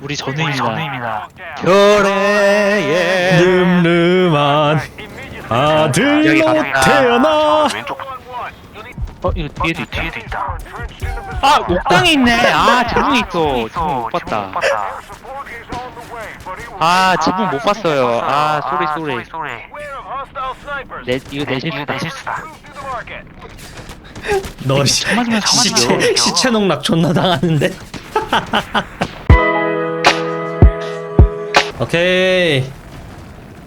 우리 전우입니다. 별의 늠름한 여기 아들로. 태어나 어 이거 뒤에도 있다. 아 옥상에 있네. 아 지붕에 있어. 지붕 못 봤다. 아 지붕 못 봤어요. 아 쏘리 쏘리. 내 이거 내 실수다. 너 시, 맞으면 시체. 시체 농락 존나 당하는데 오케이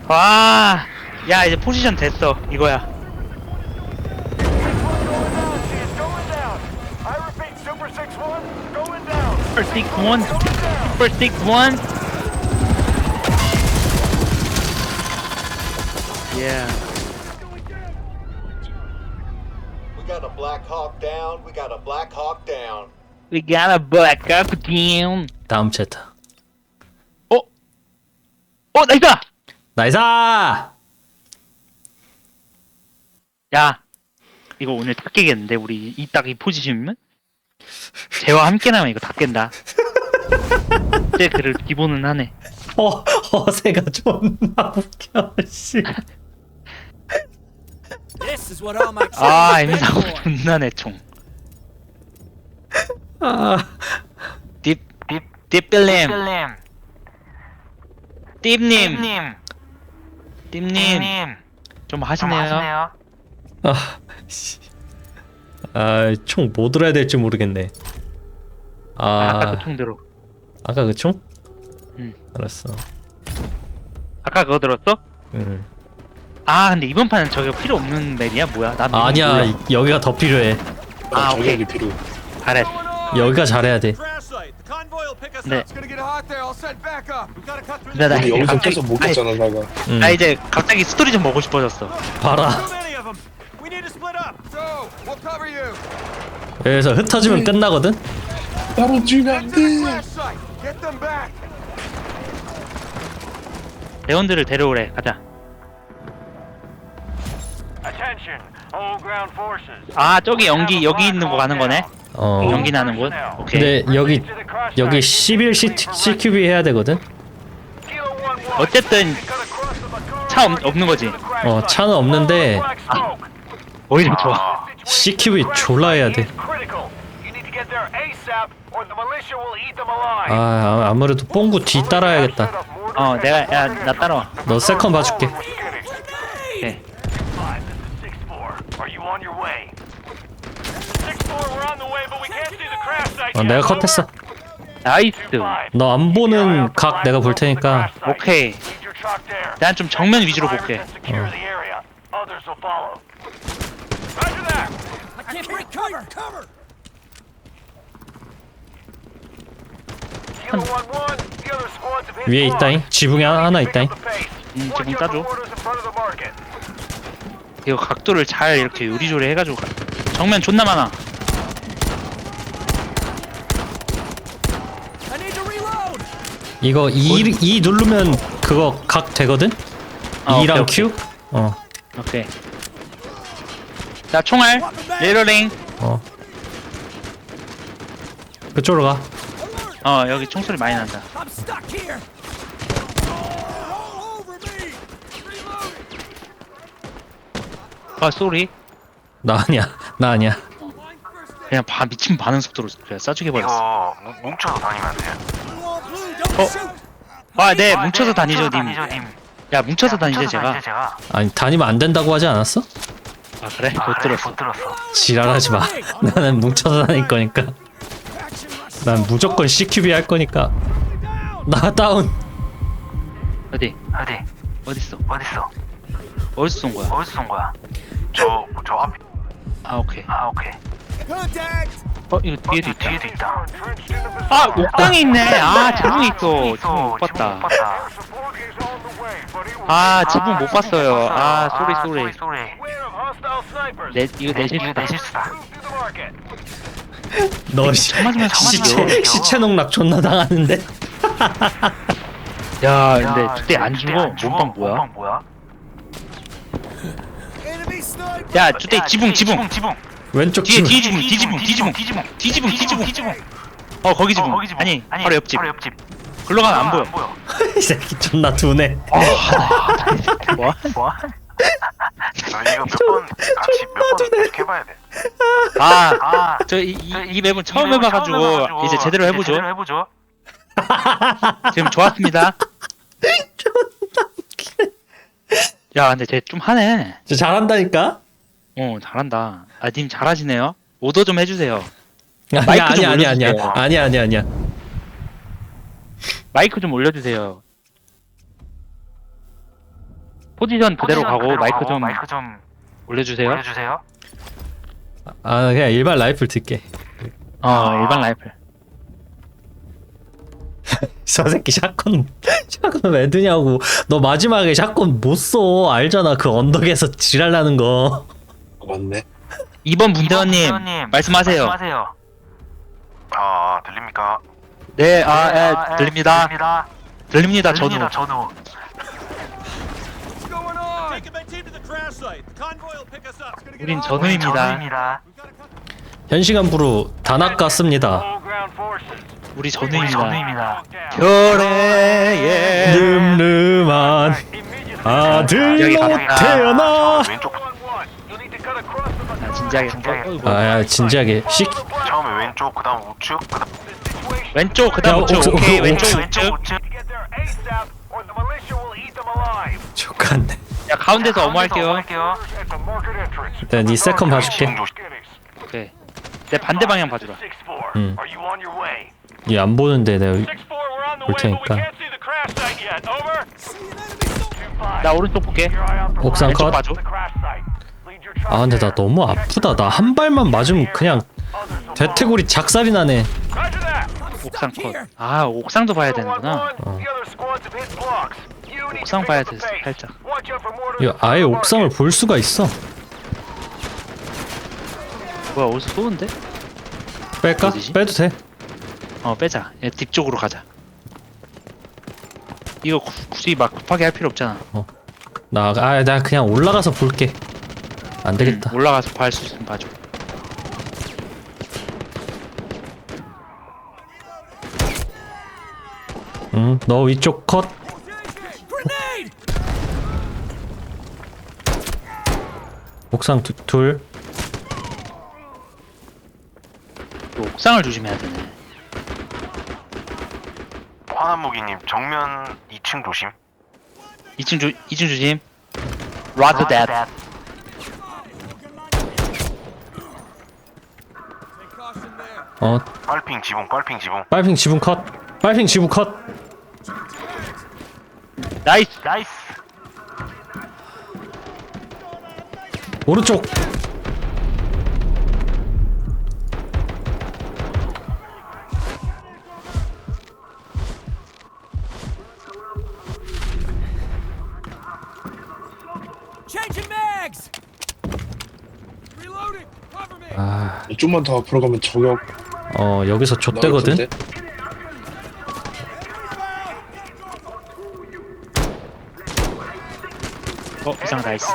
와. 야 이제 포지션 됐어. 이거야. First six one. First six one. Yeah. We got a Black Hawk down. We got a Black Hawk down. We got a black up down. 다음 어? 어, 나이다! 나이사 야, 이거 오늘 다 깨겠는데, 우리 이 딱 이 포지션이면? 쟤와 함께 나면 이거 다 깬다. 쟤 그를 기본은 하네. 어 허세가 존나 웃겨 씨 This is what all my 아, training 애미 사고 is for. 존나 내 총. 아, 딥, 딥, 딥빌 님. 딥님. 딥님. 좀 하시네요. 아, 씨. 아, 총 뭐 들어야 될지 모르겠네. 아, 아까 그총 들어. 아까 그 총? 응. 알았어. 아까 그거 들었어? 응. 아, 근데 이번 판은 저게 필요 없는 맵이야? 뭐야? 난 아니야, 몰라. 이- 여기가 더 필요해. 아, 오케이. 잘했어. 여기가 잘해야 돼. Crash site. The convoy will pick us 네. 근데 나 우리 이제 여기서 갑자기 계속 못 아니, 갔잖아, 나가. 응. 나 이제 갑자기 스토리 좀 보고 싶어졌어. 봐라. 여기서 흩어지면 끝나거든. 따로 주면 안 Get to the 돼. crash site. Get them back. 대원들을 데려오래. 가자. Attention, all ground forces. 아, 저기 연기 여기 있는 거 가는 거네. 어. 연기 나는 곳. 오케이. 근데 여기 여기 11 C, CQB 해야 되거든. 어쨌든 차 없, 없는 거지. 어, 차는 없는데 오히려 좋아. CQB 졸라 해야 돼. 아, 아, 아무래도 뽕구 뒤 따라야겠다. 어, 내가 야 나 따라와. 너 세컨 봐줄게. 오케이. Are you on your way? Six four, we're on the way, but we can't see the crash site. 어. 내가 컷했어. 나이스. 너 안 보는 각 내가 볼 테니까. 오케이. 난 좀 정면 위주로 볼게. Hit 위에 있다잉. 지붕에 하나, 있다잉. 음, 지붕 따줘. 이거 각도를 잘 이렇게 요리조리 해가지고 가. 정면 존나 많아. I need to reload. 이거 E, E 누르면 그거 각 되거든? 아, E랑 오케이, Q? 어, 오케이. 자 총알. 레러링. 어. 그쪽으로 가. 어 여기 총소리 많이 난다. I'm stuck here. All over me. Reloading. 아 쏘리. 나 아니야. 나 아니야. 그냥 바 미친 반응 속도로 그냥 싸주게 버렸어. 뭉쳐서 다니면 돼. Blue on blue. Don't 어. shoot. 아 네 뭉쳐서 다니죠 님. 야 뭉쳐서 다니죠 제가. 아니, 다니면 안 된다고 하지 않았어? 아 그래? 못 들었어. 지랄하지 마. 나는 뭉쳐서 다닐 거니까. 난 무조건 CQB 할 거니까. 나 다운. 어디? 어디? 어딨어? 어딨어? 어디서 쏜 거야? 어디서 쏜 거야? 저, 저 앞에. 아 오케이. 아, 오케이. 어 이거 뒤에도 있다. 뒤에도 있다. 아 옥상에 있네. 아 지붕에 있어. 지붕 못 봤다. 아 지붕 못 봤어요. 아 쏘리 쏘리. 쏘리. 내 이거 내 실수다. 실수다. 너 시, 시체. 시체 농락 존나 당하는데? 야 근데 그때 안 죽어. 몸빵 뭐야? 야 그때 지붕 지붕. 지붕. 왼쪽 뒤에 집. 뒤에 지붕 뒤 지붕 뒤 지붕 뒤지붕. 뒤 지붕 뒤 지붕. 뒤지붕. 어 거기 지붕. 어, 거기 지붕. 아니 바로 옆집. 바로 옆집. 글로 가면 안 보여. 이 새끼 존나 두네. 뭐? 아, 이거 몇 번 같이 몇번 계속 해봐야 돼. 아, 저이 이 맵은 처음 해봐가지고 이제 제대로 해보죠. 해보죠. 지금 좋았습니다. 야, 근데 쟤 좀 하네. 저 잘한다니까? 어, 잘한다. 아, 님 잘하시네요. 오더 좀 해주세요. 아니야 마이크 좀 아니야 아니야 아니야 올려주세요. 아니야 아니야 아니야. 마이크 좀 올려주세요. 포지션 그대로 가고 마이크 좀 마이크 좀 올려주세요. 올려주세요. 아 그냥 일반 라이플 들게. 어, 일반 라이플. 저 새끼 샷건 샷건 왜 드냐고. 너 마지막에 샷건 못 써. 알잖아 그 언덕에서 지랄나는 거. 맞네. 2번 문대원님 문대원님, 말씀하세요. 말씀하세요. 아 들립니까? 네, 아, 예, 들립니다. 들립니다. 들립니다. 저도. 들립니다. 전우. Get 우린. 전우입니다. 현시간부로 다 낚았습니다. All ground forces. 우리 전우입니다. 별의 늠름한 아들로. 태어나. 왼쪽 One, you'll need to cut across the 아, 진지하게 진지하게. 어, 어, 아야 진지하게 씩. 처음에 왼쪽 그다음 우측 그다음 왼쪽 그다음 야, 우측 옥수- 오케이 옥수- 왼쪽 옥수- 우측. 족같네. 야 가운데서 어머 할게요 할게요. 일단 네 세컨 봐줄게. 오케이 내 반대 방향 봐주라 6-4. 음. 얘 안 보는데 내가 6-4, we're on the 볼 테니까. can't see the crash site yet. Over. 2-5. 나 오른쪽 볼게 옥상 컷. 봐줘 아 근데 나 너무 아프다. 나 한 발만 맞으면 그냥 대퇴골이 작살이 나네. 옥상 컷 아 옥상도 봐야 되는구나 옥상 봐야 돼. 살짝 이거 아예 옥상을 볼 수가 있어. 뭐야 어디서 쏘는데? 뺄까? 어디지? 빼도 돼. 어 빼자 얘 뒤쪽으로 가자 이거 구- 굳이 막 급하게 할 필요 없잖아 나, 아, 나 그냥 올라가서 볼게. 안 되겠다. 응, 올라가서 봐할수 있으면 봐줘 응, 너 위쪽 컷. 옥상 두, 둘. 또 옥상을 조심해야 되네 화난무기님 정면 2층 조심. 2층 조 2층 조심 Roger that 어, 빨핑 지붕 빨핑 지붕. 빨핑 지붕 컷. 빨핑 지붕 컷. 나이스 나이스. 오른쪽. 아, 좀만 더 앞으로 가면 저격 어, 여기서 좆대거든. 어 이상 나이스.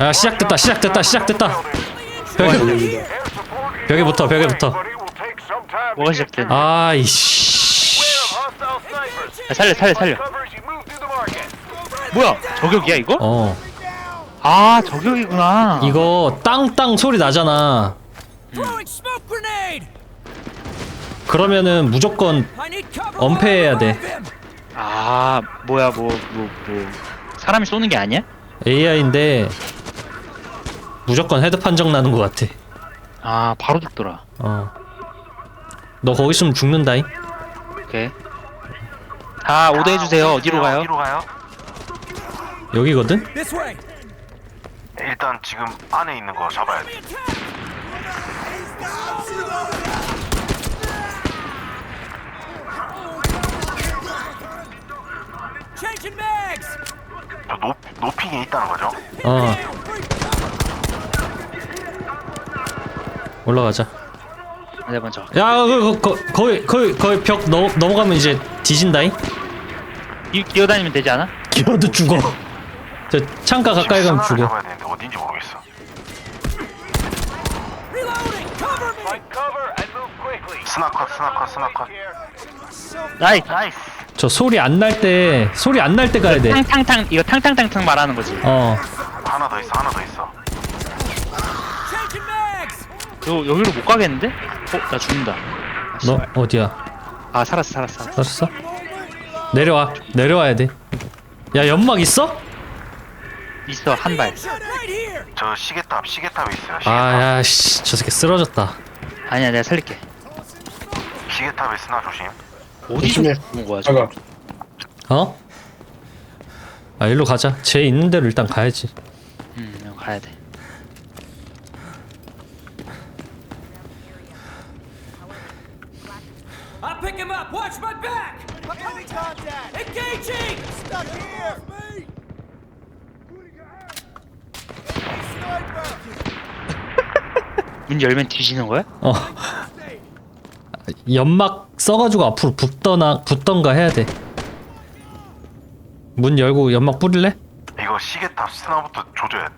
야, 시작됐다, 시작됐다, 시작됐다. 벽에, 벽에 붙어, 벽에 붙어. 뭐가 there. 아이씨. 야, 살려 살려 살려. 뭐야 저격이야 이거? 어, 아 저격이구나 이거 땅땅 소리 나잖아. Grenade. 그러면은 무조건. 엄폐해야 돼. 아 뭐야 뭐뭐 뭐 사람이 쏘는 게 아니야? AI인데 무조건 헤드 판정 나는 것 같아. 아 바로 죽더라 어. 너 거기 있으면 죽는다잉. 오케이 다 오더 해주세요 어디로 가요? 어디로 가요? 여기거든? This way. 일단 지금 안에 있는 거 잡아야 돼. 저 높, 높이게 있다는 거죠? 어. 올라가자. 네 먼저 야, 그, 그, 거, 거기, 거기, 거기 벽 넘, 넘어가면 이제 뒤진다잉? 기, 기어다니면 되지 않아? 기어도 죽어. 저 창가 가까이 가면 죽어. 잡아야 되는데 어딘지 모르겠어. 스나컷 스나컷 스나컷. 나이 나이스. 저 소리 안 날 때 소리 안 날 때 가야 돼. 탕탕탕 이거 탕탕탕탕 말하는 거지 어. 하나 더 있어, 하나 더 있어. 요 여기로 못 가겠는데? 어? 나 죽는다 아, 너. 어디야? 아 살았어 살았어 살았어. 살았어? 내려와. 내려와야 돼. 야 연막 있어? 있어 한 발 저 시계탑, 있어요. 시계탑. 아야 씨. 저 새끼 쓰러졌다. 아니야 내가 살릴게 시계탑에 쓰나 조심. 어디서 조심해. 죽은 거야 지금 잠깐 어? 아 일로 가자. 쟤 있는 대로 일단 가야지. 음 여기 가야 돼 I'll pick him up. Watch my back. Engaging. Stuck here. 문 열면 뒤지는 거야? 어. 연막 써가지고 앞으로 붙더나 붙던가 해야 돼. 문 열고 연막 뿌릴래? 이거 시계탑 스나부터 조져야 돼.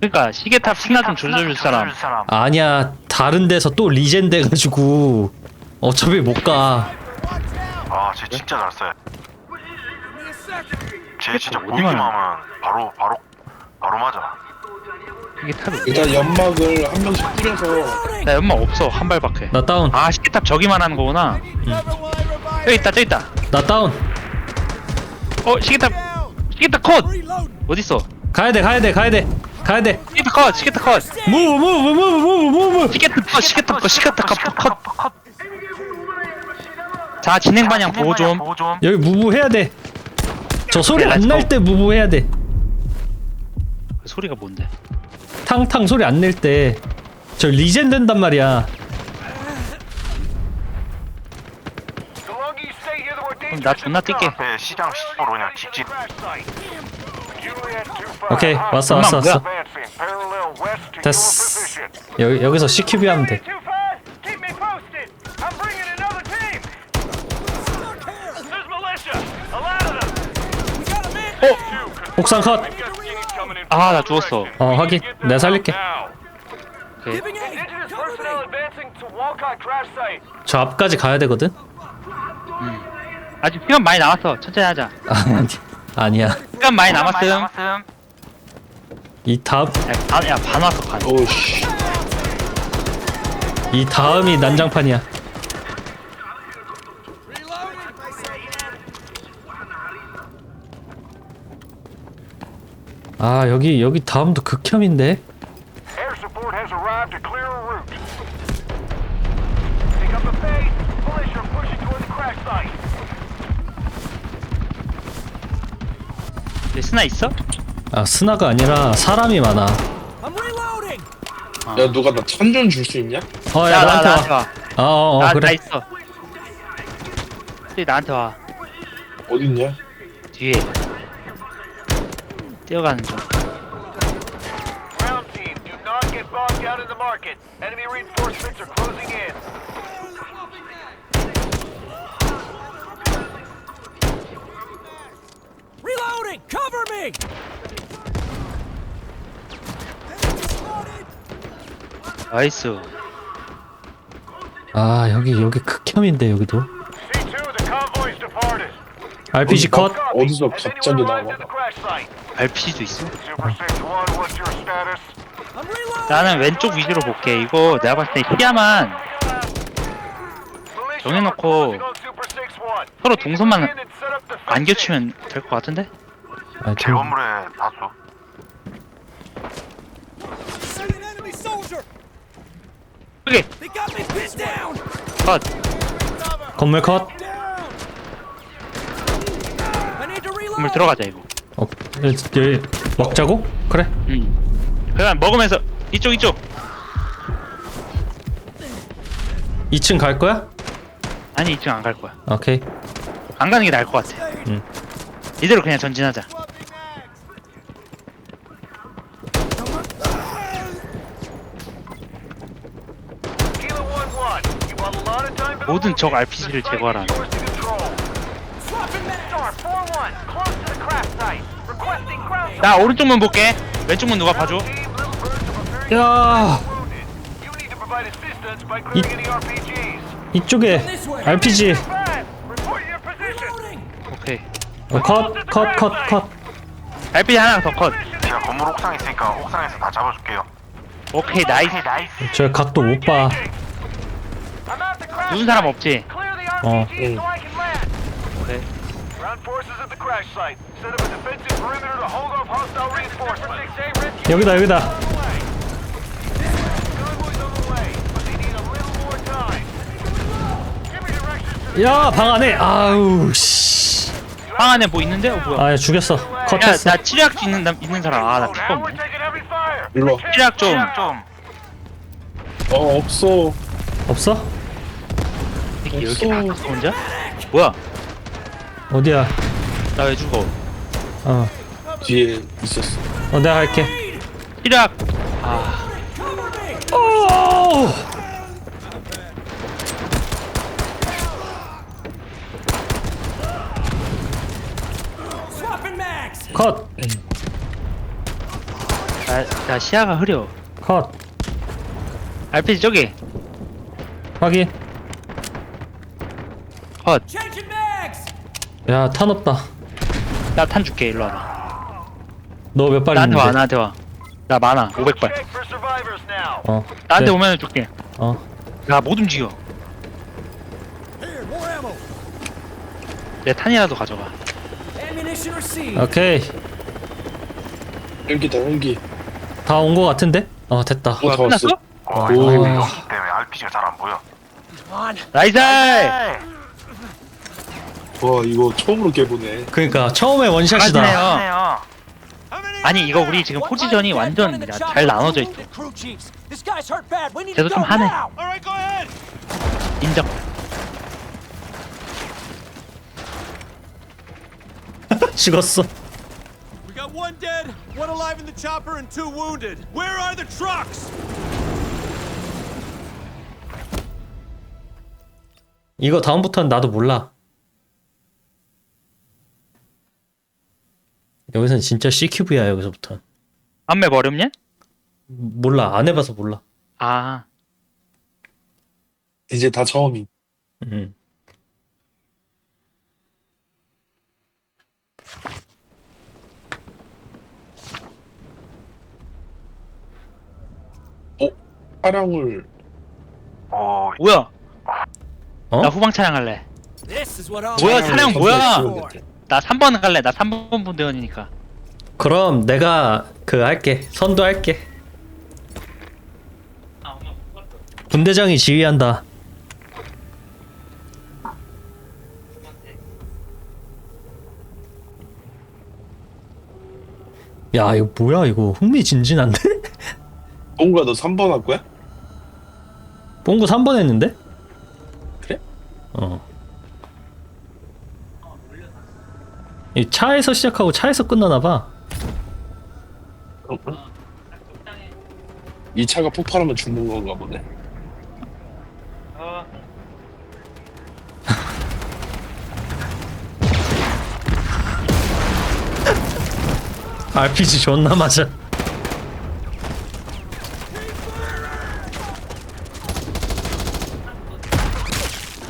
그러니까 시계탑 스나 좀 조져줄 사람 사람. 아니야 다른 데서 또 리젠 돼가지고 어차피 못 가. 아, 쟤 진짜 잘 써요. 쟤 진짜 보기만? 하면 바로 바로 바로 맞아. 시계탑이 일단 연막을 한 명씩 뿌려서 나 연막 없어 한 발밖에 나 다운. 아 시계탑 저기만 하는 거구나 여기 있다 저기 있다 나 다운. 어 시계탑 시계탑 컷 어딨어 가야 돼 가야 돼 가야 돼 가야 돼. 시계탑 컷 시계탑 컷 무브 무브 무브 무브 무브. 시계탑 컷 시계탑 컷 시계탑 컷 컷 자 진행 방향 보고 좀. 여기 무브 해야 돼. 저 소리 그래, 안날 렛츠고. 때 무브 해야 돼. 그 소리가 뭔데 탕탕 소리 안 낼 때 저 리젠 된단 말이야. 그럼 나 존나 뛸게. 앞에 시장 10호로 그냥 직진. Crash site. Juliet 25. 오케이 왔어 엄마, 왔어 왔어. 됐어. 여기 여기서 CQB 하면 돼. 옥상 컷. We've got skinnies coming in. 아 나 죽었어. 어 확인. 내가 살릴게. 오케이. 저 앞까지 가야 되거든. 아직 시간 많이 남았어. 천천히 하자. 아니 아니야. 시간 많이 남았음. 이 다음. 야 반 야, 반 왔어 반. 오씨 이 다음이 난장판이야. 아 여기 여기 다음도 극혐인데. Air support has arrived to clear a route. Pick up the pace. Militia pushing toward the crash site. 내 스나 있어? 아 스나가 아니라 사람이 많아. I'm reloading. 야 누가 나 천전 줄 수 있냐? 어 야, 야 나, 나한테 나한테 와. 와. 어어 어, 나 그래. 있어. 저기 나한테 와. 어딨냐? 뒤에. 뛰어가는 중. Ground team, do not get bogged down in the market. Enemy reinforcements are closing in. Reloading. Cover me. 나이스. 아 여기 여기 극혐인데 여기도. C2, the convoy's departed. RPG 컷. 어디서 갑자기 나와? RPG도 있어? Super 6-1, what's your status? I'm reloading. 나는 왼쪽 위주로 볼게. 이거 내가 봤을 때 시야만 정해놓고 are closing on Super 6-1. 서로 동선만 In and set up defensive. 안 교치면 될 것 같은데? 아, 제 저, 건물에 다수. 여기! 컷! 건물 컷. I need to reload. 건물 들어가자 이거. 어, 여기, 여기 먹자고? 그래. 응. 그냥 먹으면서 이쪽 이쪽! 2층 갈 거야? 아니 이쪽 안 갈 거야. 오케이. 안 가는 게 나을 것 같아. 응. 이대로 그냥 전진하자. Kilo 1-1, you want a lot of time to 모든 적. RPG를 제거하라 나 오른쪽 문 볼게. 왼쪽 문 누가 봐줘. 야. 이쪽에 RPG. 오케이. 어, 컷, 컷, 컷, 컷. RPG 하나 더 컷. 제가 건물 옥상에 있으니까 옥상에서 다 잡아줄게요. 오케이 나이스. 나이스. 저 각도 못 봐. I'm at the crash 누군 사람. 없지? Clear the 여기다, 여기다. 야, 방 안에. 아우, 씨. 방 안에 뭐 있는데? 어 뭐야? 아, 죽였어. 야, 컷했어. 나 치료약 있는 남- 있는 사람. 아, 나 없네. fire. 일로 와. 치료약 좀. 좀. 어 없어. 없어? 이게 이렇게 없어. 나갔어 혼자? 뭐야? 어디야? 나왜 죽어? 어, 뒤에 있었어. 어, 내가 할게. 치료약. 아, 오! 컷, 나, 나 시야가 흐려. 컷. RPG 저기. 확인. 컷. 야, 탄 없다. 나 탄 줄게. 일로 와봐. 너 몇 발 나한테 와, 있는데? 나한테 와. 나 많아. 500발. Check for survivors now. 어. 나한테 네. 오면 줄게. 어. 나못 움직여. 내 탄이라도 가져가. 오케이. 헬기다 헬기. 다 온 거 같은데? 어, 됐다. 어, 뭐야, 다 왔어. 끝났어? 어, 오. 이거 여기 때문에 RPG가 잘 안 보여. 나이스! 와 이거 처음으로 깨보네. 그러니까 처음에 원샷이다. 네요. 아니 이거 우리 지금 포지션이 완전 잘 나눠져 있어. 쟤도 좀 하네. 인정. 죽었어. We got one dead, one alive in the chopper, and two wounded. Where are the trucks? 이거 다음부터는 나도 몰라. 여기선 진짜 CQV야 여기서부터. 안맵 어렵냐? 몰라 안 해봐서 몰라. 아 이제 다 처음이. 음. 차량을 어, 뭐야? 어? 나 후방 차량 할래. Oh, 뭐야 차량 뭐야? 돼. 나 3번 갈래. 나 3번 분대원이니까. 그럼 내가 그 할게 선도할게. 분대장이 지휘한다. 야 이거 뭐야 이거 흥미진진한데? 뭔가 너 3번 할 거야? 뽕구 3번 했는데? 그래? 어. 이 차에서 시작하고 차에서 끝나나 봐. 어? 이 차가 폭발하면 죽는 건가 보네. RPG 존나 맞아.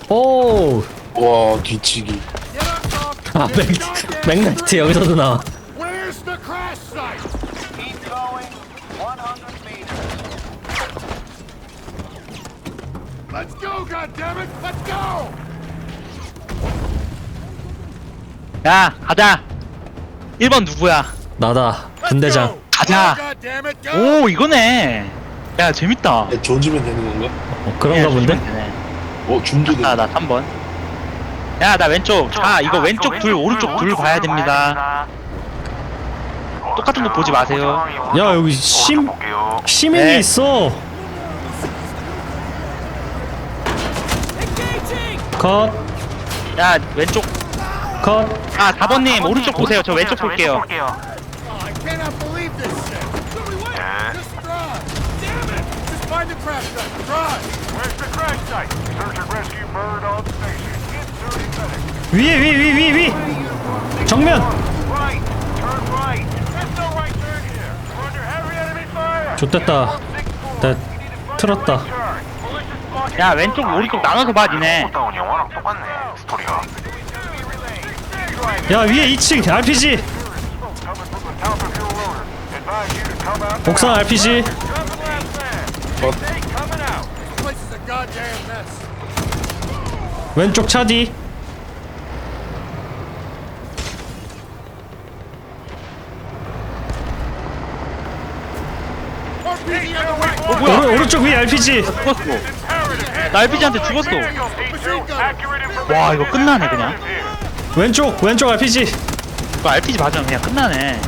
오, 와 뒤치기. 아 맥, 맥나이트 여기서도 나와. Where's the crash site? Keep going. 100 meters. Let's go, goddammit! Let's go! 야 가자. 1번 누구야? 나다 분대장. 가자. 오 이거네. 야 재밌다. 야, 조지면 되는 건가? 어, 그런가 본데? 어 줌도 돼. 아나 3번. 야 나 왼쪽. 아 이거 왼쪽 둘 오른쪽 둘 봐야 됩니다. 똑같은 거 보지 마세요. 야, 여기 심- 볼게요. 시민이 네. 있어. 컷, 야 왼쪽. 컷. 아 4번님 오른쪽 보세요. 저 왼쪽 볼게요. I cannot believe this shit! 네. Just drive! Damn it! Just find the crash site! Drive! Where's the crash site? Search and rescue bird on station. Inserting medic. 위에 위위위 위. 정면. 좋됐다. 나 틀었다. 야 왼쪽 오른쪽 나눠서 봐 니네. 다운 영화랑 똑같네 스토리가. Enemy relay. 야 위에 2층 RPG. 옥상 RPG. 왼쪽 차디 RPG on the right. 오른, 오른쪽 위에 RPG 죽었어. 나 RPG한테 죽었어. 와 이거 끝나네 그냥. 왼쪽 왼쪽 RPG 이거 RPG 맞으면 그냥 끝나네.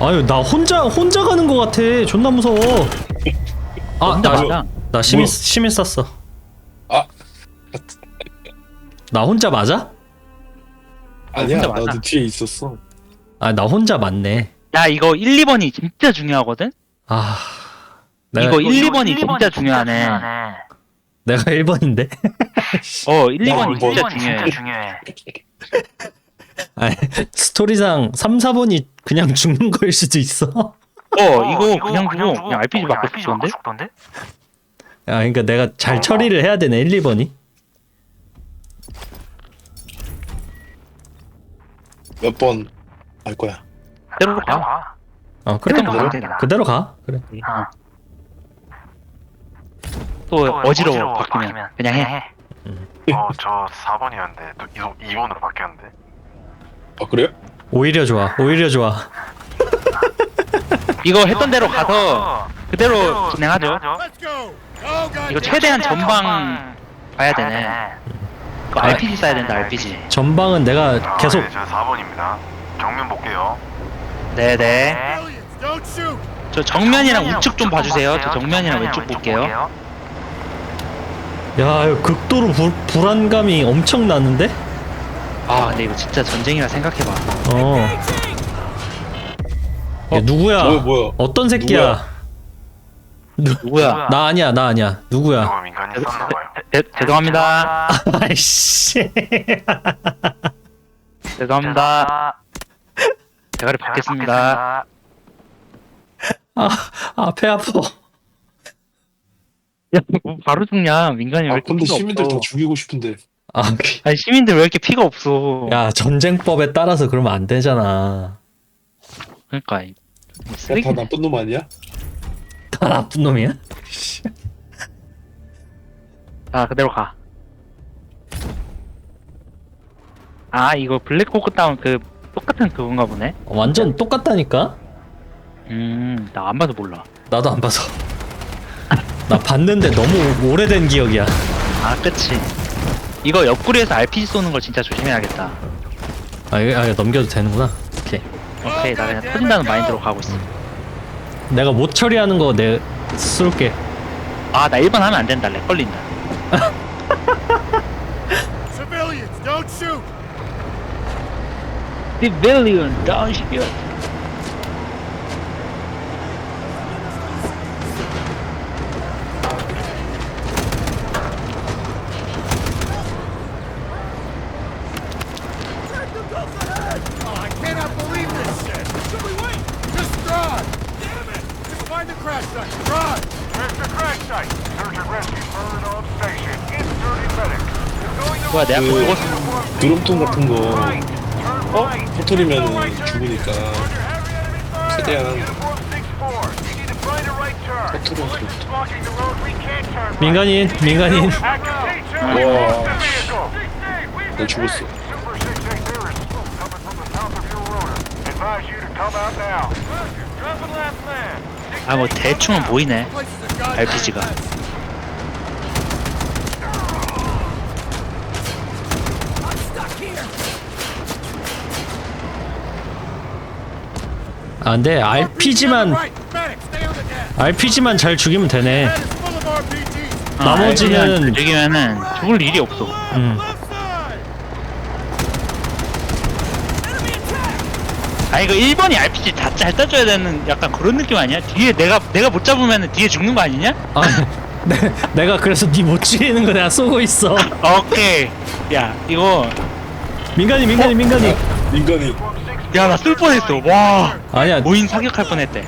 아유 나 혼자 혼자 가는 거 같아 존나 무서워 혼자 아나 맞아. 나 시민 뭐야? 시민 쐈어 아 나 혼자 맞아? 아니야 혼자 맞아. 나도 뒤에 있었어 아 나 혼자 맞네 야 이거 1, 2번이 진짜 중요하거든. 아 내가 이거 1, 2번이 진짜 중요하네. 내가 1번인데 어 1, 야, 2번이 진짜 중요해. 중요해. 아니 스토리상 3, 4번이 그냥 죽는 거일 수도 있어 어 이거 그냥 주고 그냥 RPG 맞고 싶던데? 죽던데? 아 그러니까 내가 잘 처리를 해야 되네 1, 2번이 몇 번 할 거야 때로 그냥 가. 가. 어 그래 그대로. 그대로 가 그래 어. 또 어지러워 바뀌면 그냥 해. 어, 저 4번이었는데 또 2, 2번으로 바뀌었는데. 아 그래요? 오히려 좋아 오히려 좋아 이거 했던 대로 가서 그대로 진행하죠. 이거 최대한 전방 봐야 되네. RPG 써야 된다 RPG. 전방은 내가 아, 계속 네, 저 4번입니다. 정면 볼게요. 네네. Don't shoot. 저 정면이랑 우측 좀 봐주세요. 저 정면이랑 왼쪽 볼게요. 야 이거 극도로 불, 불안감이 엄청 나는데? 아 근데 이거 진짜 전쟁이라 생각해봐. 어. 야, 누구야? 뭐야 뭐야 어떤 새끼야? 누구야? 나 아니야, 나 아니야. 누구야? 대, 죄송합니다. 아이씨. 죄송합니다. 대가리 받겠습니다. 아, 아, 배 아파. 야, 뭐 바로 죽냐? 민간인 왜아 이렇게 근데 피가 시민들 없어? 다 죽이고 싶은데 아, 아니 시민들 왜 이렇게 피가 없어? 야, 전쟁법에 따라서 그러면 안 되잖아. 그러니까 이- 야, 다. 나쁜 놈 아니야? 다 나쁜 놈이야? 아 그대로 가. 아 이거 블랙호크 다운 그 똑같은 그건가 보네. 완전 똑같다니까? 음, 나 안 봐도 몰라. 나도 안 봐서. 나 봤는데 너무 오래된 기억이야. 아, 그치. 이거 옆구리에서 RPG 쏘는 걸 진짜 조심해야겠다. 아, 이거, 아, 이거 넘겨도 되는구나. 오케이. 오케이, 나 그냥 터진다는 마인드로 가고 있어. 내가 못 처리하는 거 내 쏠게. 아, 나 1번 하면 안 된다. 렉 걸린다. Civilians, don't shoot. Civilian, don't shoot. 내 앞에 그 죽었어. 드럼통 같은 거 어? 터트리면. 죽으니까. 최대한 Uniform 6-4. You need to find a right turn. 터트려. 민간인, 민간인. 와. 나 죽었어 Super 6-8, there is smoke coming from the top of your rotor. Advise you to come out now. Dropping last man. 아, 뭐 대충은 보이네. RPG가. 아, 근데 RPG만, RPG만 잘 죽이면 되네. 아, 나머지는- 죽이면은 죽을 일이 없어. 음. 아 이거 1번이 RPG 다 잘 따줘야 되는 약간 그런 느낌 아니야? 뒤에 내가 내가 못 잡으면 뒤에 죽는 거 아니냐? 아, 내, 내가 그래서 니 못 죽이는 거 내가 쏘고 있어. 오케이. 야 이거 민간인, 민간인, 민간인. 인간이 야 나 쓸 뻔했어. 와 아니야, 모인 사격할 뻔했대.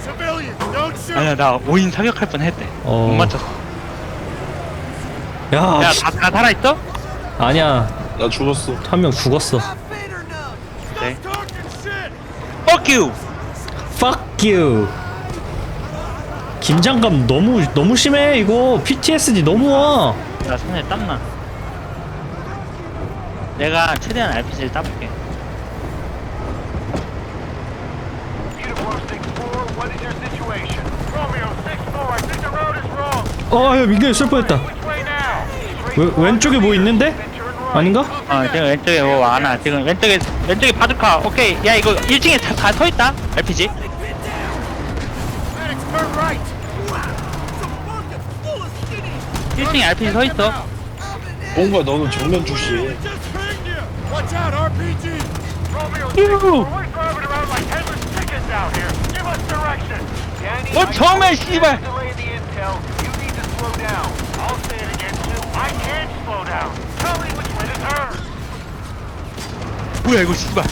아니야 나 5인 사격할 뻔 했대 어. 못 맞췄어 야, 야 다 다 살아있어? 아니야. 나 죽었어. 한 명 죽었어. 네. Fuck you! Fuck you. 김장감 너무 너무 심해 이거 PTSD 너무 와. 나 손에 땀나 내가 최대한 RPG를 따볼게 Uniform 6-4, what is your situation? Romeo 6-4. I think the road is wrong. 어, 야, 민규 쏠 뻔했다. Which way now? 왼 왼쪽에 뭐 있는데? 아닌가? 어 지금 왼쪽에 뭐 많아 지금 왼쪽에 왼쪽에 바둑카 오케이 야 이거 1층에 다 서있다 RPG Medics, turn right. 1층에 RPG 서있어 뭔가 너는 정면 주시해. Just pinged you. Watch out, RPG. Romeo Yoo-hoo. 6-4. We're driving around like headless chickens out here. Give us direction. Danny, 뭐 I think 씨발 delay the intel. You need to slow down. I'll say it again, too. I can't slow down. Tell me which way to turn. 뭐야 이거 씨발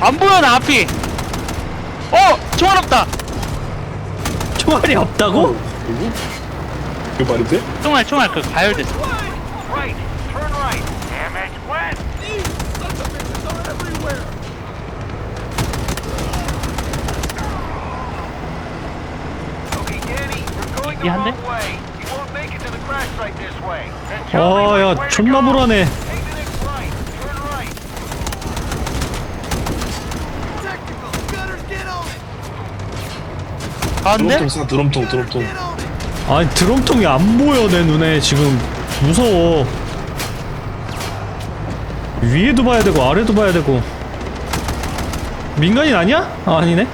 안 보여 나 앞이 어! 총알 없다 총알이 없다고? 그게 말이 돼? 총알 총알 그 가열됐어 Right, turn right. Damn it. When? Okay, Danny, you're going the 이 한대? wrong way. You won't make it to the crash site this way. Then 아, tell me 야, which way to 존나. 불안해. 가운데? 드럼통 사 드럼통 드럼통. 아니 드럼통이 안 보여 내 눈에 지금 무서워. 위에도 봐야 되고 아래도 봐야 되고. 민간인 아니야? 아, 아니네.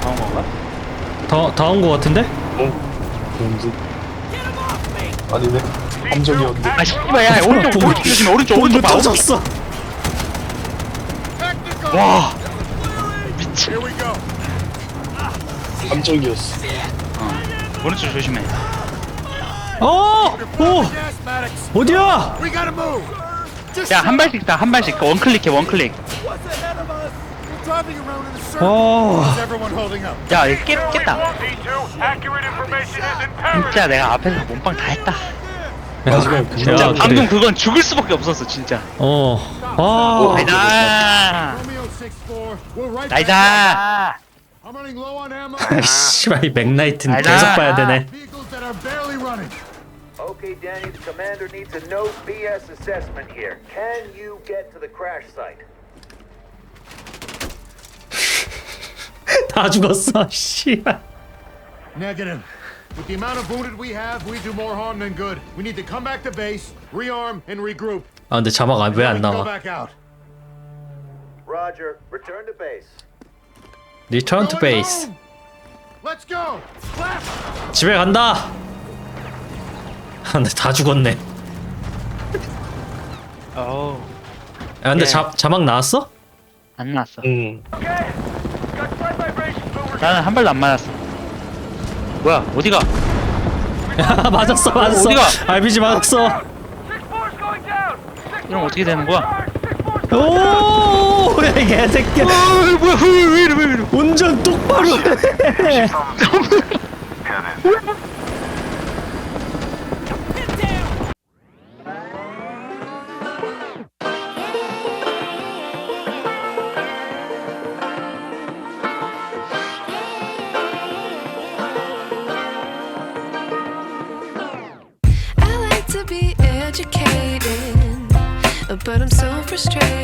나온 건가? 다 다 온 거 같은데? 어? 뭔지. 아니네. 함정이었는데. 아 씨발 야 오른쪽 오른쪽 조심해 오른쪽 오른쪽 봐 오른쪽. 터졌어. 와 미친. 함정이었어. 오른쪽 조심해 어! 오! 어디야? 야 한 발씩 다한 발씩 그 원클릭해 원클릭 어. How's everyone holding up? 야 이거 깨, 깼다. 진짜 내가 앞에서 몸빵 다 했다 그 진짜 야, 방금 그래. 그건 죽을 수밖에 없었어 진짜 어. 아. 나이다 Romeo 6-4. We're right back. 나이다. 씨발 이 맥나이트는 알다. 계속 봐야 되네. Okay, Danny, the commander needs a no BS assessment here. Can you get to the crash site? 다 죽었어. 씨발. Negative. With the amount of wounded we have, we do more harm than good. We need to come back to base, rearm, and regroup. 아 근데 자막 왜 안 go 나와? back out. Roger, return to base. Return to base. Let's go. Left. 집에 간다. 아 근데 다 죽었네. 어우 야 근데 예. 자, 자막 나왔어? 안 나왔어 응. 나는 한 발도 안 맞았어 뭐야 어디가 야 맞았어 맞았어. 어디가? RPG 맞았어. 이러면 어떻게 되는 거야 오, 야, 이 개새끼야. 뭐야 왜 이래 왜 이래 운전 똑바로 해. I like to be educated, but I'm so straight.